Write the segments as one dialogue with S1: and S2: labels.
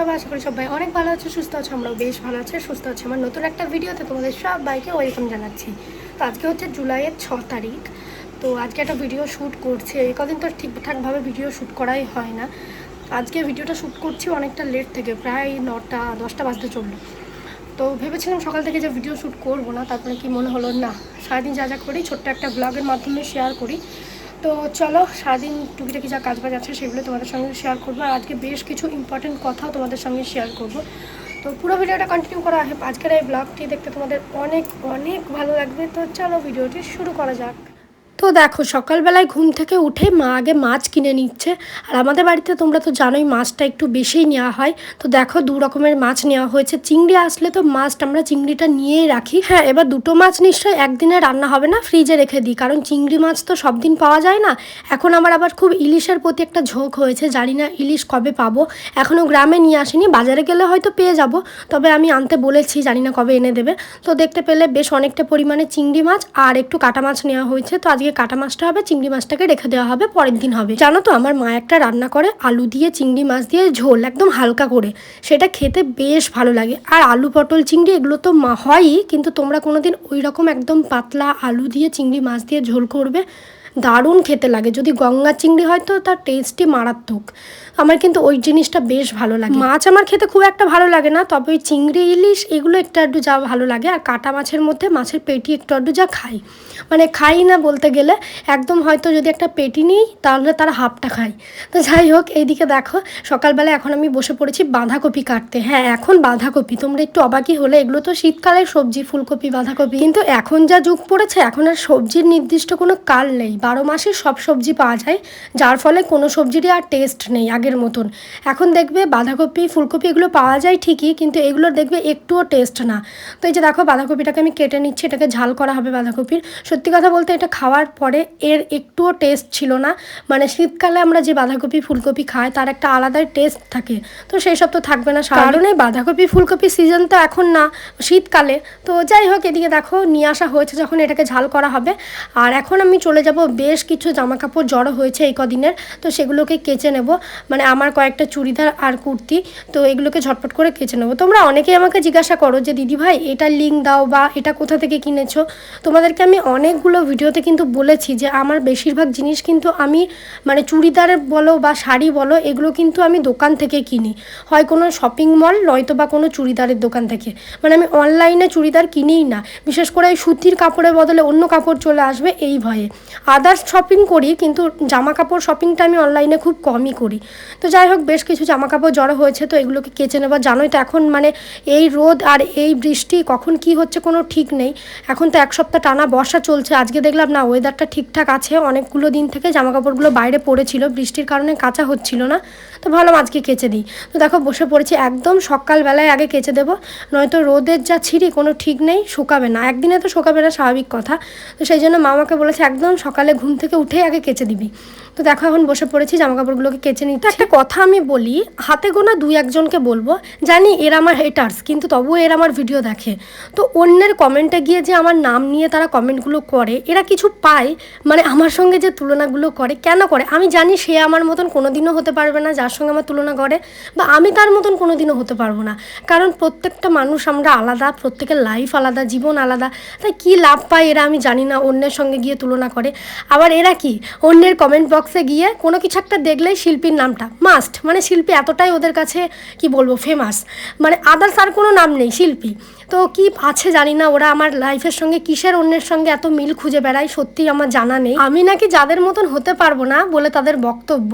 S1: সবাই, আশা করি সবাই অনেক ভালো আছে, সুস্থ আছো, আমরাও বেশ ভালো আছে, সুস্থ আছি। আমার নতুন একটা ভিডিওতে তোমাদের সবাইকে ওয়েলকাম জানাচ্ছি। তো আজকে হচ্ছে জুলাইয়ের ছ তারিখ। তো আজকে একটা ভিডিও শ্যুট করছি। এই কদিন তো ঠিকঠাকভাবে ভিডিও শ্যুট করাই হয় না। আজকে ভিডিওটা শ্যুট করছি অনেকটা লেট থেকে, প্রায় নটা, দশটা বাজতে চলল। তো ভেবেছিলাম সকাল থেকে যে ভিডিও শ্যুট করব না, তারপরে কি মনে হলো না? সারাদিন যা যা করি, ছোট্ট একটা ব্লগের মাধ্যমে শেয়ার করি। তো চলো, সারাদিন টুকিটাকি যা কাজবাজ আছে সেগুলো তোমাদের সঙ্গে শেয়ার করব। আর আজকে বেশ কিছু ইম্পর্টেন্ট কথাও তোমাদের সঙ্গে শেয়ার করব। তো পুরো ভিডিওটা কন্টিনিউ করা আজকের এই ব্লগটি দেখতে তোমাদের অনেক অনেক ভালো লাগবে। তো চলো, ভিডিওটি শুরু করা যাক। তো দেখো, সকালবেলায় ঘুম থেকে উঠে মা আগে মাছ কিনে নিচ্ছে। আর আমাদের বাড়িতে তোমরা তো জানোই মাছটা একটু বেশিই নেওয়া হয়। তো দেখো, দু রকমের মাছ নেওয়া হয়েছে। চিংড়ি আসলে তো মাছটা আমরা চিংড়িটা নিয়েই রাখি। হ্যাঁ এবার দুটো মাছ নিশ্চয়ই একদিনে রান্না হবে না ফ্রিজে রেখে দিই। কারণ চিংড়ি মাছ তো সব দিন পাওয়া যায় না। এখন আমার আবার খুব ইলিশের প্রতি একটা ঝোঁক হয়েছে। জানি না ইলিশ কবে পাবো। এখনও গ্রামে নিয়ে আসিনি, বাজারে গেলে হয়তো পেয়ে যাব। তবে আমি আনতে বলেছি, জানি না কবে এনে দেবে। তো দেখতে পেলে বেশ অনেকটা পরিমাণে চিংড়ি মাছ আর একটু কাটা মাছ নেওয়া হয়েছে। তো আজকে কাটা মাছটা হবে, চিংড়ি মাছটাকে রেখে দেওয়া হবে, পরের দিন হবে। জানো তো, আমার মা একটা রান্না করে, আলু দিয়ে চিংড়ি মাছ দিয়ে ঝোল, একদম হালকা করে। সেটা খেতে বেশ ভালো লাগে। আর আলু পটল চিংড়ি এগুলো তো হয়ই, কিন্তু তোমরা কোনোদিন ওই রকম একদম পাতলা আলু দিয়ে চিংড়ি মাছ দিয়ে ঝোল করবে দারুণ খেতে লাগে। যদি গঙ্গা চিংড়ি হয় তো তার টেস্টই মারাত্মক। আমার কিন্তু ওই জিনিসটা বেশ ভালো লাগে। মাছ আমার খেতে খুব একটা ভালো লাগে না, তবে ওই চিংড়ি, ইলিশ এগুলো একটু আড্ডু যা ভালো লাগে, আর কাটা মাছের মধ্যে মাছের পেটি একটু আড্ডু যা খাই। মানে খাই না বলতে গেলে, একদম হয়তো যদি একটা পেটি নিই, তাহলে তার হাফটা খাই তো যাই হোক, এইদিকে দেখো, সকালবেলা এখন আমি বসে পড়েছি বাঁধাকপি কাটতে। হ্যাঁ এখন বাঁধাকপি, তোমরা একটু অবাকই হলে, এগুলো তো শীতকালের সবজি, ফুলকপি, বাঁধাকপি, কিন্তু এখন যা যুগ পড়েছে, এখন আর সবজির নির্দিষ্ট কোনো কাল নেই। বারো মাসে সব সবজি পাওয়া যায়, যার ফলে কোনো সবজিরই আর টেস্ট নেই আগের মতন। এখন দেখবে বাঁধাকপি, ফুলকপি এগুলো পাওয়া যায় ঠিকই, কিন্তু এগুলোর দেখবে একটুও টেস্ট না। তো এই যে দেখো বাঁধাকপিটাকে আমি কেটে নিচ্ছি, এটাকে ঝাল করা হবে বাঁধাকপির। সত্যি কথা বলতে এটা খাওয়ার পরে এর একটুও টেস্ট ছিল না। মানে শীতকালে আমরা যে বাঁধাকপি, ফুলকপি খাই, তার একটা আলাদাই টেস্ট থাকে। তো সেই সব তো থাকবে না কারণ বাঁধাকপি, ফুলকপি সিজন তো এখন না, শীতকালে। তো যাই হোক, এদিকে দেখো নিয়ে আসা হয়েছে যখন এটাকে ঝাল করা হবে। আর এখন আমি চলে যাব বেশ কিছু জামা কাপড় জড়ো হয়েছে এই কদিনের, তো সেগুলোকে কেচে নেব। মানে আমার কয়েকটা চুড়িদার আর কুর্তি, তো এগুলোকে ঝটপট করে কেচে নেব। তোমরা অনেকেই আমাকে জিজ্ঞাসা করো যে, দিদি ভাই এটার লিঙ্ক দাও বা এটা কোথা থেকে কিনেছো? তোমাদেরকে আমি অনেকগুলো ভিডিওতে কিন্তু বলেছি যে, আমার বেশিরভাগ জিনিস কিন্তু আমি মানে চুড়িদার বলো বা শাড়ি বলো, এগুলো কিন্তু আমি দোকান থেকে কিনি। হয় কোনো শপিং মল, নয়তো বা কোনো চুড়িদারের দোকান থেকে। মানে আমি অনলাইনে চুড়িদার কিনিই না। বিশেষ করে সুতির কাপড়ের বদলে অন্য কাপড় চলে আসবে এই ভয়ে। আদার্স শপিং করি, কিন্তু জামা কাপড় শপিংটা আমি অনলাইনে খুব কমই করি। তো যাই হোক, বেশ কিছু জামা কাপড় জড়ো হয়েছে, তো এগুলোকে কেচে নেবার জানোই তো এখন মানে এই রোদ আর এই বৃষ্টি, কখন কি হচ্ছে কোনো ঠিক নেই। এখন তো এক সপ্তাহ টানা বর্ষা চলছে, আজকে দেখলাম না ওয়েদারটা ঠিকঠাক আছে, অনেকগুলো দিন থেকে জামা কাপড়গুলো বাইরে পড়েছিল, বৃষ্টির কারণে কাঁচা হচ্ছিল না। তো ভাবলাম আজকে কেচে দিই। তো দেখো, বসে পড়েছি, একদম সকালবেলায় আগে কেচে দেবো, নয়তো রোদের যা ছিঁড়ি, কোনো ঠিক নেই, শুকাবে না। একদিনে তো শুকাবে না, স্বাভাবিক কথা। তো সেই জন্য মামাকে বলেছে, একদম সকালে ঘুম থেকে উঠে আগে কেচে দিবি। তো দেখো, এখন বসে পড়েছি জামা কাপড়গুলোকে কেচে নিতে একটা কথা আমি বলি, হাতে গোনা দুই একজনকে বলব, জানি এরা আমার হেটার্স কিন্তু তবুও এরা আমার ভিডিও দেখে। তো অন্যের কমেন্টে গিয়ে যে আমার নাম নিয়ে তারা কমেন্টগুলো করে, এরা কিছু পায় মানে আমার সঙ্গে যে তুলনাগুলো করে, কেন করে? আমি জানি সে আমার মতন কোনো দিনও হতে পারবে না, যার সঙ্গে আমার তুলনা করে, বা আমি তার মতন কোনো দিনও হতে পারব না। কারণ প্রত্যেকটা মানুষ আমরা আলাদা, প্রত্যেকের লাইফ আলাদা, জীবন আলাদা, তাই কী লাভ পায় এরা আমি জানি না, অন্যের সঙ্গে গিয়ে তুলনা করে। আবার এরা কি? অন্যের কমেন্ট বক্সে গিয়ে কোনো কিছু একটা দেখলেই শিল্পীর নামটা মাস্ট মানে শিল্পী এতটাই ওদের কাছে, কি বলব ফেমাস মানে আদার্স আর কোনো নাম নেই, শিল্পী। তো কি আছে জানি না, ওরা আমার লাইফের সঙ্গে, কিসের অন্যের সঙ্গে এত মিল খুঁজে বেড়ায়, সত্যি আমার জানা নেই। আমি নাকি যাদের মতন হতে পারব না বলে তাদের বক্তব্য।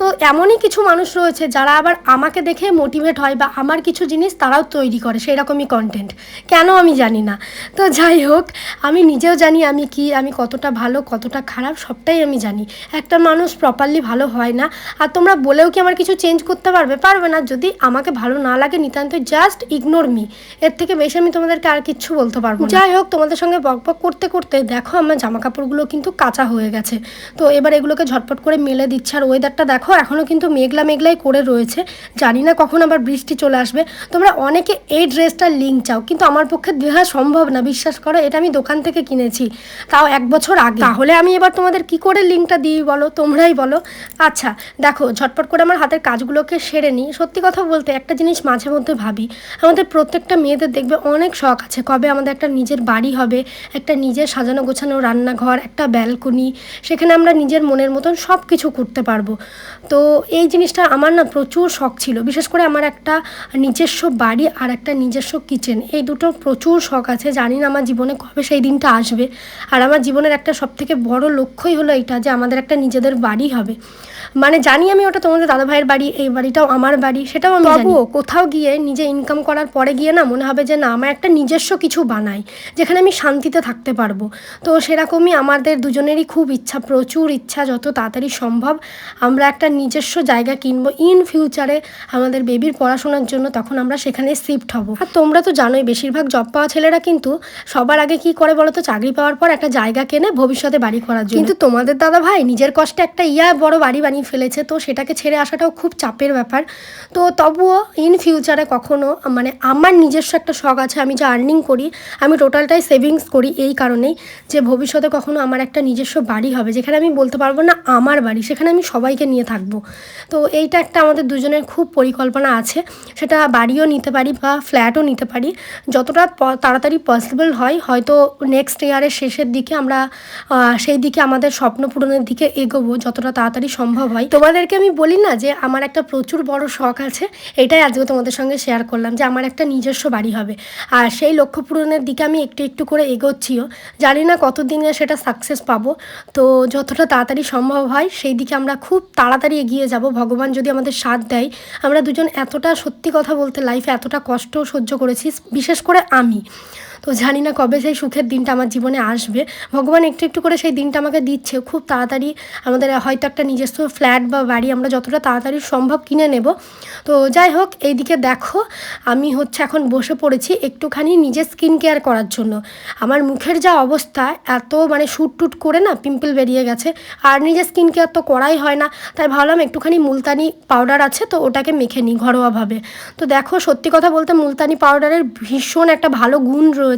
S1: তো এমনই কিছু মানুষ রয়েছে যারা আবার আমাকে দেখে মোটিভেট হয় বা আমার কিছু জিনিস তারাও তৈরি করে সেই রকমই কন্টেন্ট কেন আমি জানি না। তো যাই হোক, আমি নিজেও জানি আমি কি, আমি কতটা ভালো, কতটা খারাপ, সবটাই আমি জানি। একটা মানুষ প্রপারলি ভালো হয় না, আর তোমরা বলেও কি আমার কিছু চেঞ্জ করতে পারবে? পারবে না। যদি আমাকে ভালো না লাগে নিতান্ত জাস্ট ইগনোর মি এর থেকে বেশি বেশি আমি তোমাদেরকে আর কিচ্ছু বলতে পারব যাই হোক, তোমাদের সঙ্গে বক বক করতে করতে দেখো আমার জামা কাপড়গুলো কিন্তু কাঁচা হয়ে গেছে। তো এবার এগুলোকে ঝটপট করে মেলে দিচ্ছে। আর ওয়েদারটা দেখো এখনও কিন্তু মেঘলা মেঘলাই করে রয়েছে। জানি না কখন আবার বৃষ্টি চলে আসবে। তোমরা অনেকে এই ড্রেসটার লিঙ্ক চাও, কিন্তু আমার পক্ষে দেওয়া সম্ভব না। বিশ্বাস করো, এটা আমি দোকান থেকে কিনেছি, তাও এক বছর আগে। তাহলে আমি এবার তোমাদের কি করে লিঙ্কটা দিই বলো? তোমরাই বলো। আচ্ছা দেখো, ঝটপট করে আমার হাতের কাজগুলোকে সেরে নিই। সত্যি কথা বলতে একটা জিনিস মাঝে মধ্যে ভাবি, আমাদের প্রত্যেকটা মেয়েদের দেখবে অনেক শখ আছে। কবে আমাদের একটা নিজের বাড়ি হবে, একটা নিজের সাজানো গোছানো রান্নাঘর, একটা ব্যালকনি, সেখানে আমরা নিজের মনের মতন সব কিছু করতে পারব। তো এই জিনিসটা আমার না প্রচুর শখ ছিল। বিশেষ করে আমার একটা নিজস্ব বাড়ি আর একটা নিজস্ব কিচেন এই দুটো প্রচুর শখ আছে। জানি না আমার জীবনে কবে সেই দিনটা আসবে। আর আমার জীবনের একটা সবথেকে বড় লক্ষ্যই হলো এটা যে আমাদের একটা নিজেদের বাড়ি হবে। মানে জানি আমি ওটা তোমাদের দাদা ভাইয়ের বাড়ি এই বাড়িটাও আমার বাড়ি সেটাও আমি তবুও? কোথাও গিয়ে নিজে ইনকাম করার পরে গিয়ে না মনে হবে যে না আমার একটা নিজস্ব কিছু বানাই যেখানে আমি শান্তিতে থাকতে পারব। তো সেরকমই আমাদের দুজনেরই খুব ইচ্ছা প্রচুর ইচ্ছা যত তাড়াতাড়ি সম্ভব আমরা একটা নিজস্ব জায়গা কিনবো। ইন ফিউচারে আমাদের বেবির পড়াশোনার জন্য তখন আমরা সেখানে শিফট হব। আর তোমরা তো জানোই বেশিরভাগ জব পাওয়া ছেলেরা কিন্তু সবার আগে কি করে বলো তো চাকরি পাওয়ার পর একটা জায়গা কেনে ভবিষ্যতে বাড়ি করার জন্য। কিন্তু তোমাদের দাদা ভাই নিজের কষ্টে একটা ইয়া বড় বাড়ি বানিয়ে ফেলেছে, তো সেটাকে ছেড়ে আসাটাও খুব চাপের ব্যাপার। তো তবুও ইন ফিউচারে কখনো মানে আমার নিজস্ব একটা শখ আছে, আমি যে আর্নিং করি, আমি টোটালটাই সেভিংস করি এই কারণেই যে ভবিষ্যতে কখনো আমার একটা নিজস্ব বাড়ি হবে, যেখানে আমি বলতে পারব না আমার বাড়ি, সেখানে আমি সবাইকে নিয়ে থাকব। তো এইটা একটা আমাদের দুজনের খুব পরিকল্পনা আছে, সেটা বাড়িও নিতে পারি বা ফ্ল্যাটও নিতে পারি। যতটা তাড়াতাড়ি পসিবল হয়, হয়তো নেক্সট ইয়ারের শেষের দিকে আমরা সেই দিকে আমাদের স্বপ্ন পূরণের দিকে এগোবো, যতটা তাড়াতাড়ি সম্ভব হয়। তোমাদেরকে আমি বলি না যে আমার একটা প্রচুর বড় শখ আছে, এটাই আজকে তোমাদের সঙ্গে শেয়ার করলাম যে আমার একটা নিজস্ব বাড়ি হবে। আর সেই লক্ষ্য পূরণের দিকে আমি একটু একটু করে এগোচ্ছিও। জানি না কতদিনে সেটা সাকসেস পাবো। তো যতটা তাড়াতাড়ি সম্ভব হয়, সেই দিকে আমরা খুব তাড়াতাড়ি এগিয়ে যাব। ভগবান যদি আমাদের সাথ দেয়, আমরা দুজন এতটা সত্যি কথা বলতে লাইফে এতটা কষ্ট সহ্য করেছি, বিশেষ করে আমি। তো জানি না কবে সেই সুখের দিনটা আমার জীবনে আসবে। ভগবান একটু একটু করে সেই দিনটা আমাকে দিচ্ছে। খুব তাড়াতাড়ি আমাদের হয়তো একটা নিজস্ব ফ্ল্যাট বা বাড়ি আমরা যতটা তাড়াতাড়ি সম্ভব কিনে নেব। তো যাই হোক, এইদিকে দেখো, আমি হচ্ছে এখন বসে পড়েছি একটুখানি নিজের স্কিন কেয়ার করার জন্য। আমার মুখের যা অবস্থা, এত মানে শুট টুট করে না পিম্পল বেরিয়ে গেছে। আর নিজের স্কিন কেয়ার তো করাই হয় না। তাই ভাবলাম একটুখানি মুলতানি পাউডার আছে, তো ওটাকে মেখে নিই ঘরোয়াভাবে। তো দেখো, সত্যি কথা বলতে মুলতানি পাউডারের ভীষণ একটা ভালো গুণ রয়েছে।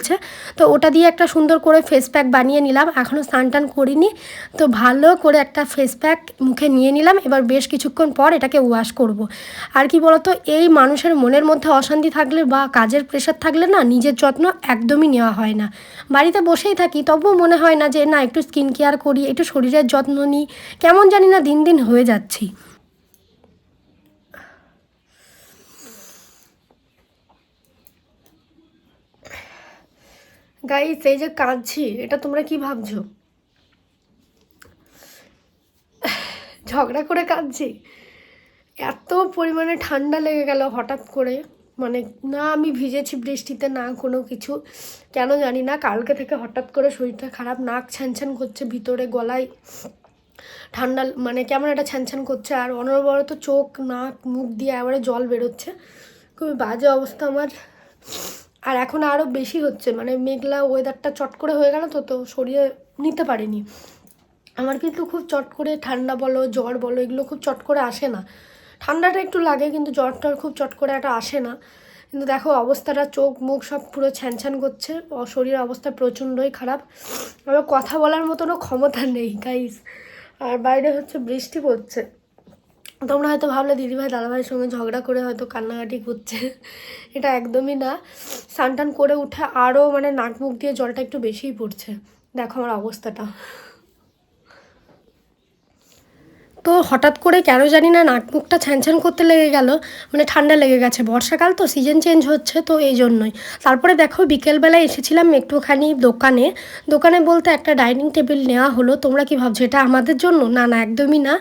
S1: তো ওটা দিয়ে একটা সুন্দর করে ফেস প্যাক বানিয়ে নিলাম। এখনও স্নান টান করিনি। তো ভালো করে একটা ফেস প্যাক মুখে নিয়ে নিলাম। এবার বেশ কিছুক্ষণ পর এটাকে ওয়াশ করব। আর কি বলতো, এই মানুষের মনের মধ্যে অশান্তি থাকলে বা কাজের প্রেশার থাকলে না নিজের যত্ন একদমই নেওয়া হয় না। বাড়িতে বসেই থাকি, তবুও মনে হয় না যে, না, একটু স্কিন কেয়ার করি, একটু শরীরের যত্ন নিই। কেমন জানি না দিন দিন হয়ে যাচ্ছি। গাইস এই যে কাঁদছি, এটা তোমরা কি ভাবছ? ঝগড়া করে কাঁদছি। এত পরিমাণে ঠান্ডা লেগে গেল হঠাৎ করে। মানে না আমি ভিজেছি বৃষ্টিতে, না কোনো কিছু। কেন জানি না, কালকে থেকে হঠাৎ করে শরীরটা খারাপ, নাক ছ্যানছ্যান করছে ভিতরে, গলায় ঠান্ডা মানে কেমন একটা ছ্যানছ্যান করছে। আর অনবরত চোখ, নাক, মুখ দিয়ে এবারে জল বেরোচ্ছে। খুবই বাজে অবস্থা আমার। আর এখন আরও বেশি হচ্ছে। মানে মেঘলা ওয়েদারটা চট করে হয়ে গেল তো তো শরীরে নিতে পারিনি। আমার কিন্তু খুব চট করে ঠান্ডা বলো, জ্বর বলো, এগুলো খুব চট করে আসে না। ঠান্ডাটা একটু লাগে, কিন্তু জ্বরটা খুব চট করে একটা আসে না। কিন্তু দেখো, অবস্থাটা, চোখ, মুখ সব পুরো ছ্যানছ্যান করছে। শরীরের অবস্থা প্রচণ্ডই খারাপ। আমার কথা বলার মতনও ক্ষমতা নেই গাইস আর বাইরে হচ্ছে বৃষ্টি পড়ছে। তোমরা হয়তো ভাবলে দিদিভাই দাদাভাইয়ের সঙ্গে ঝগড়া করে হয়তো কান্নাকাটি করছে। এটা একদমই না। সানটান করে উঠে আরও মানে নাক মুখ দিয়ে জলটা একটু বেশিই পড়ছে। দেখো আমার অবস্থাটা। তো হঠাৎ করে কেন জানি না নাক মুখটা ছ্যানছ্যান করতে লেগে গেল মানে ঠান্ডা লেগে গেছে। বর্ষাকাল তো সিজন চেঞ্জ হচ্ছে তো এই জন্যই। তারপরে দেখো বিকেলবেলায় এসেছিলাম একটুখানি দোকানে। দোকানে বলতে একটা ডাইনিং টেবিল নেওয়া হলো। তোমরা কি ভাবছ, এটা আমাদের জন্য? না না, একদমই না।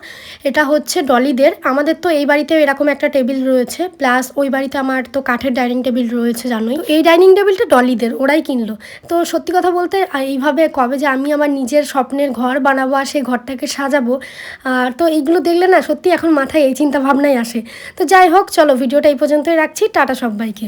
S1: এটা হচ্ছে ডলিদের। আমাদের তো এই বাড়িতেও এরকম একটা টেবিল রয়েছে। প্লাস ওই বাড়িতে আমার তো কাঠের ডাইনিং টেবিল রয়েছে, জানোই। এই ডাইনিং টেবিলটা ডলিদের, ওরাই কিনলো। তো সত্যি কথা বলতে এইভাবে কবে যে আমি আমার নিজের স্বপ্নের ঘর বানাবো আর সেই ঘরটাকে সাজাবো আর তো এইগুলো দেখলে না সত্যি এখন মাথায় এই চিন্তা ভাবনাই আসে। তো যাই হোক, চলো ভিডিওটা এই পর্যন্তই রাখছি। টাটা সবাইকে।